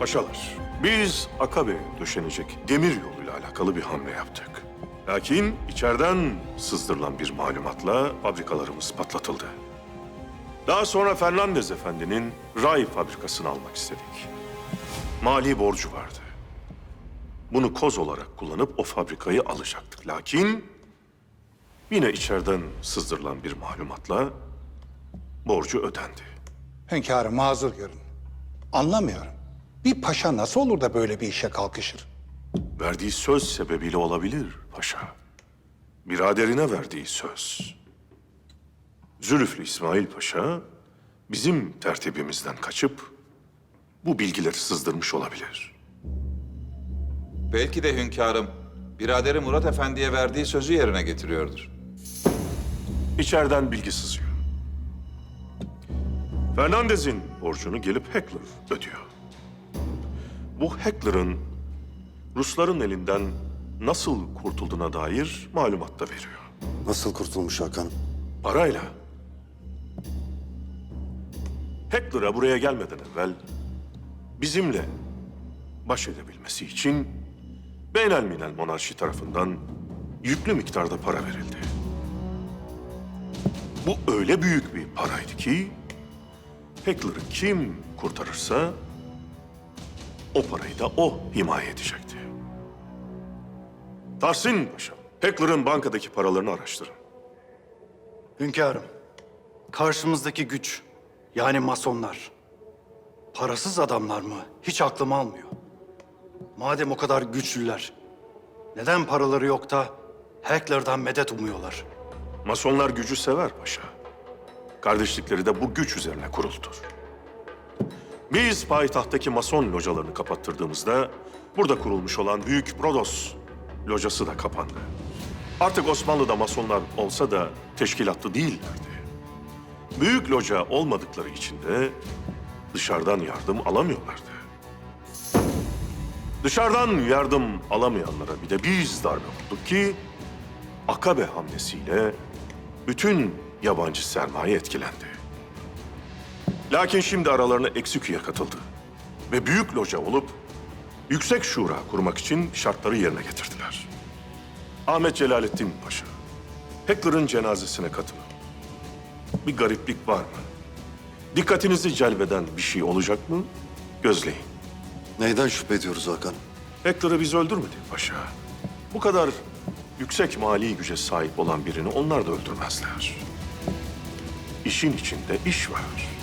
Paşalar, biz Akabe'ye döşenecek demir yoluyla alakalı bir hamle yaptık. Lakin içeriden sızdırılan bir malumatla fabrikalarımız patlatıldı. Daha sonra Fernandez Efendi'nin ray fabrikasını almak istedik. Mali borcu vardı. Bunu koz olarak kullanıp o fabrikayı alacaktık. Lakin yine içeriden sızdırılan bir malumatla borcu ödendi. Hünkârım mazur görün. Anlamıyorum. Bir paşa nasıl olur da böyle bir işe kalkışır? Verdiği söz sebebiyle olabilir paşa. Biraderine verdiği söz. Zülüflü İsmail Paşa bizim tertibimizden kaçıp bu bilgileri sızdırmış olabilir. Belki de hünkârım, biraderi Murat Efendi'ye verdiği sözü yerine getiriyordur. İçeriden bilgi sızıyor. Fernandez'in borcunu gelip Heckler ödüyor. Bu Heckler'ın Rusların elinden nasıl kurtulduğuna dair malumat da veriyor. Nasıl kurtulmuş Hakan? Parayla. Heckler'a buraya gelmeden evvel bizimle baş edebilmesi için Beynelmilel Monarşi tarafından yüklü miktarda para verildi. Bu öyle büyük bir paraydı ki Heckler'ı kim kurtarırsa o parayı da o himaye edecekti. Tahsin Paşa, Heckler'ın bankadaki paralarını araştırın. Hünkârım, karşımızdaki güç, yani masonlar, parasız adamlar mı? Hiç aklım almıyor. Madem o kadar güçlüler, neden paraları yok da Heckler'dan medet umuyorlar? Masonlar gücü sever paşa. Kardeşlikleri de bu güç üzerine kuruldur. Biz payitahttaki mason localarını kapattırdığımızda burada kurulmuş olan Büyük Brodos locası da kapandı. Artık Osmanlı'da masonlar olsa da teşkilatlı değillerdi. Büyük loca olmadıkları için de dışarıdan yardım alamıyorlardı. Dışarıdan yardım alamayanlara bir de biz darbe vurduk ki Akabe hamlesiyle bütün yabancı sermaye etkilendi. Lakin şimdi aralarına Eksükü'ye katıldı. Ve büyük loca olup yüksek şura kurmak için şartları yerine getirdiler. Ahmet Celalettin Paşa, Heckler'ın cenazesine katılın. Bir gariplik var mı? Dikkatinizi celbeden bir şey olacak mı? Gözleyin. Neyden şüphe ediyoruz Hakan? Heckler'ı biz öldürmedik paşa. Bu kadar yüksek mali güce sahip olan birini onlar da öldürmezler. İşin içinde iş var.